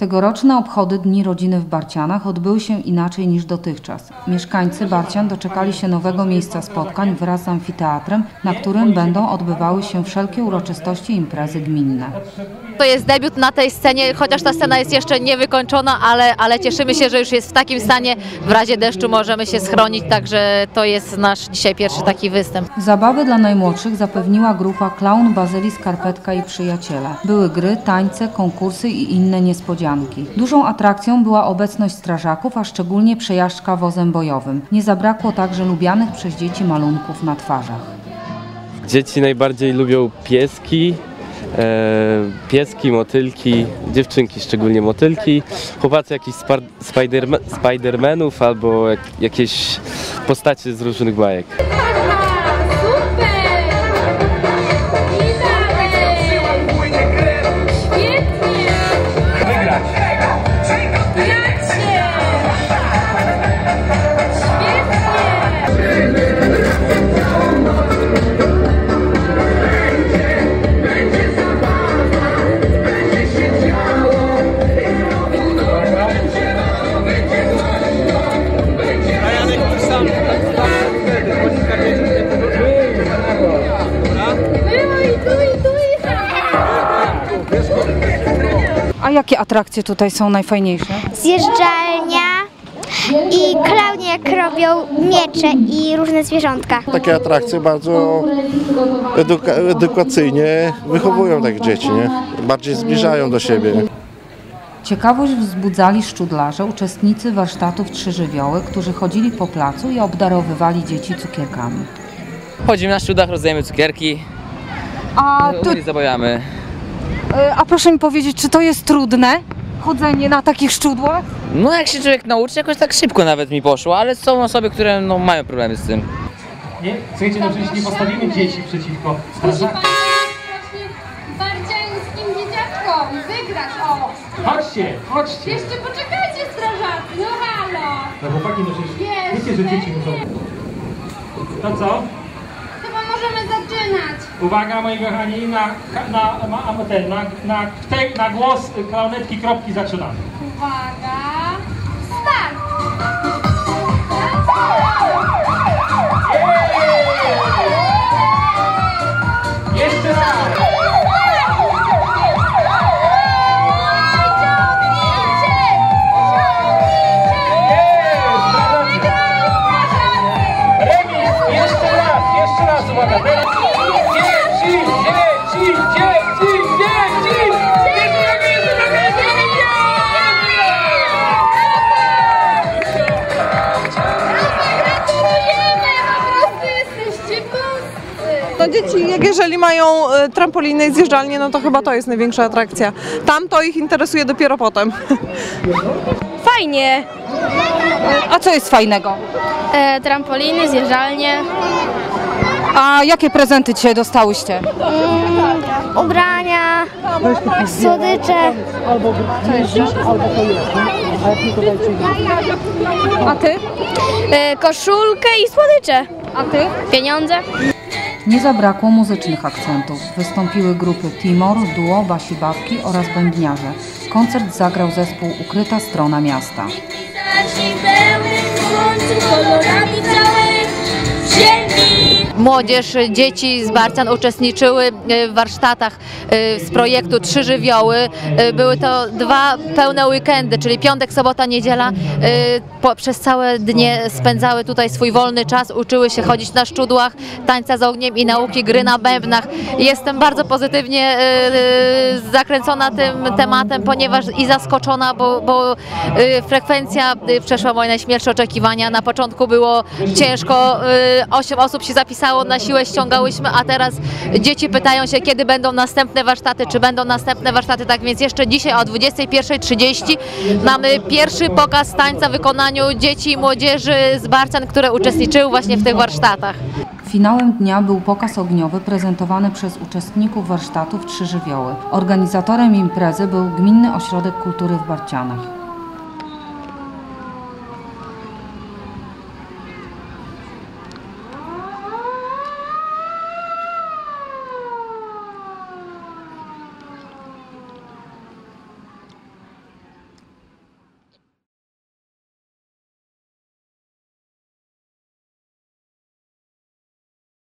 Tegoroczne obchody Dni Rodziny w Barcianach odbyły się inaczej niż dotychczas. Mieszkańcy Barcian doczekali się nowego miejsca spotkań wraz z amfiteatrem, na którym będą odbywały się wszelkie uroczystości i imprezy gminne. To jest debiut na tej scenie, chociaż ta scena jest jeszcze niewykończona, ale, ale cieszymy się, że już jest w takim stanie. W razie deszczu możemy się schronić, także to jest nasz dzisiaj pierwszy taki występ. Zabawy dla najmłodszych zapewniła grupa Clown, Bazyli, Skarpetka i Przyjaciele. Były gry, tańce, konkursy i inne niespodzianki. Dużą atrakcją była obecność strażaków, a szczególnie przejażdżka wozem bojowym. Nie zabrakło także lubianych przez dzieci malunków na twarzach. Dzieci najbardziej lubią pieski, e, pieski, motylki, dziewczynki szczególnie motylki, chłopacy jakichś spidermanów albo jak, jakieś postacie z różnych bajek. A jakie atrakcje tutaj są najfajniejsze? zjeżdżalnia i klaunie jak robią miecze i różne zwierzątka. Takie atrakcje bardzo eduka- edukacyjnie wychowują tak dzieci, nie? Bardziej zbliżają do siebie. Ciekawość wzbudzali szczudlarze, uczestnicy warsztatów Trzy Żywioły, którzy chodzili po placu i obdarowywali dzieci cukierkami. Chodzimy na szczudach, rozdajemy cukierki, A, tu, i zabawamy. A proszę mi powiedzieć, czy to jest trudne? Chodzenie na takich szczudłach? No jak się człowiek nauczy, jakoś tak szybko nawet mi poszło, ale są osoby, które no, mają problemy z tym. Nie? Słuchajcie, no przecież nie postawimy dzieci przeciwko strażakom. wygrać, o! Chodźcie, chodźcie! Jeszcze poczekajcie strażacy, no halo! No chłopaki, no przecież wiecie, że dzieci muszą... To co? Uwaga moi kochani, na, na, na, na, na, na, na głos klaunetki kropki zaczynamy. Uwaga, No dzieci, jak jeżeli mają e, trampoliny i zjeżdżalnie, no to chyba to jest największa atrakcja. Tam to ich interesuje dopiero potem. Fajnie! A co jest fajnego? E, trampoliny, zjeżdżalnie, A jakie prezenty dzisiaj dostałyście? ubrania, słodycze. A ty? E, koszulkę i słodycze. A ty? Pieniądze. Nie zabrakło muzycznych akcentów. Wystąpiły grupy Timor, Duo, Basi Babki oraz Bębniarze. Koncert zagrał zespół Ukryta Strona Miasta. Młodzież, dzieci z Barcian uczestniczyły e, w warsztatach e, z projektu Trzy Żywioły. Były to dwa pełne weekendy, czyli piątek, sobota, niedziela. Przez całe dnie spędzały tutaj swój wolny czas, uczyły się chodzić na szczudłach, tańca z ogniem i nauki gry na bębnach. Jestem bardzo pozytywnie zakręcona tym tematem, ponieważ i zaskoczona, bo, bo frekwencja przeszła moje najśmielsze oczekiwania. Na początku było ciężko, osiem osób się zapisało, na siłę ściągałyśmy, a teraz dzieci pytają się, kiedy będą następne warsztaty, czy będą następne warsztaty. Tak więc jeszcze dzisiaj o 21.30 mamy pierwszy pokaz tańca w wykonaniu dzieci i młodzieży z Barcan, które uczestniczyły właśnie w tych warsztatach. Finałem dnia był pokaz ogniowy prezentowany przez uczestników warsztatów Trzy Żywioły. Organizatorem imprezy był Gminny Ośrodek Kultury w Barcianach.